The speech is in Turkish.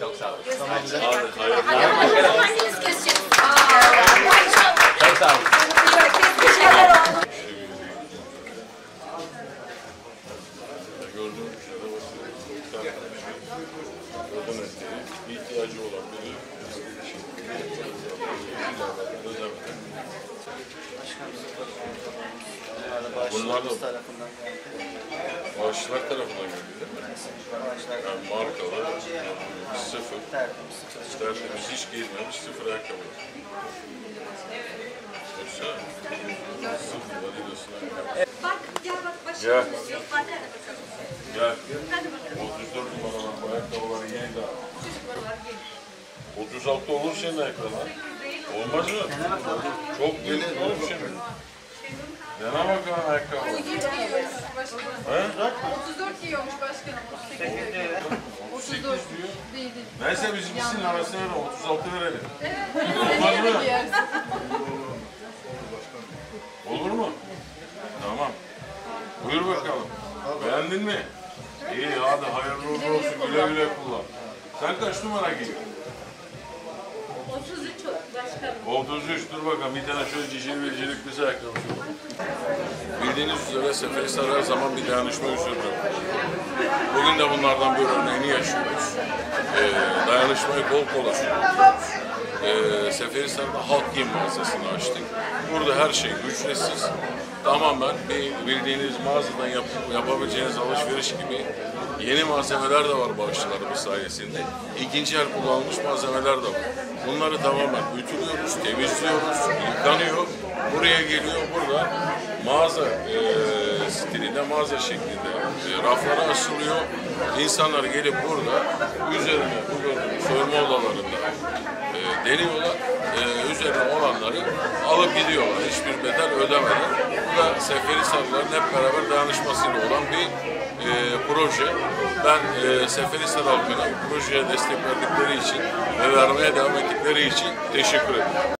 Çok sağ olun. Hadi hayırlı. Hanginiz kesecek? Çok sağ olun. İhtiyacı olan biri. Özel. Bunlar da bağışçılar tarafından geldi değil mi? Yani markalı, sıfır, tertemiz, hiç giyilmemiş sıfır ayakkabı. Yoksa sıfır Adidas'ın ayakkabı. Bak gel bak Gel. bakalım. Gel. Hadi bakalım. 34 numaralar bu ayakkabıları yeni daha. Çocuklar var gelin. 36 olur senin ayakkabılar. Olmaz mı? Çok büyük oğlum senin. Dene bakalım ayakkabı. 34 giyiyormuş başkanım. He? 34 giyiyormuş başkanım. 38 giyiyor. 38 34 diyor. değil değil. Neyse biz ikisinin arasına verelim. 36 verelim. Seneye Olmaz mı? Olur mu? Tamam. Buyur bakalım. Beğendin mi? İyi hadi hayırlı uğurlu olsun. Güle güle kullan. Sen kaç numara giyiyorsun? 33 başkanım. 33 dur bakalım bir tane şöyle cicil bilcilik bize şu. Bildiğiniz üzere Seferihisar her zaman bir dayanışma usulüdür. Bugün de bunlardan bir örneğini yaşıyoruz. Ee, dayanışmayı kol kola sürdürüyoruz. Ee, Seferihisar'da halk giyim mağazasını açtık. Burada her şey ücretsiz. Tamamen bir bildiğiniz mağazadan yap, yapabileceğiniz alışveriş gibi yeni malzemeler de var bağışçılarımız sayesinde. İkinci el kullanılmış malzemeler de var. Bunları tamamen ütülüyoruz, temizliyoruz, yıkanıyor. Buraya geliyor, burada mağaza e, stilinde, mağaza şeklinde e, raflara asılıyor. İnsanlar gelip burada üzerine bu soyunma odalarında e, deniyorlar. E, üzerine olanları alıp gidiyorlar. Hiçbir bedel ödemeden. Bu da Seferihisarlıların hep beraber dayanışmasıyla olan bir e, proje. Ben e, Seferihisar halkına projeye destek verdikleri için ve vermeye devam ettikleri için teşekkür ederim.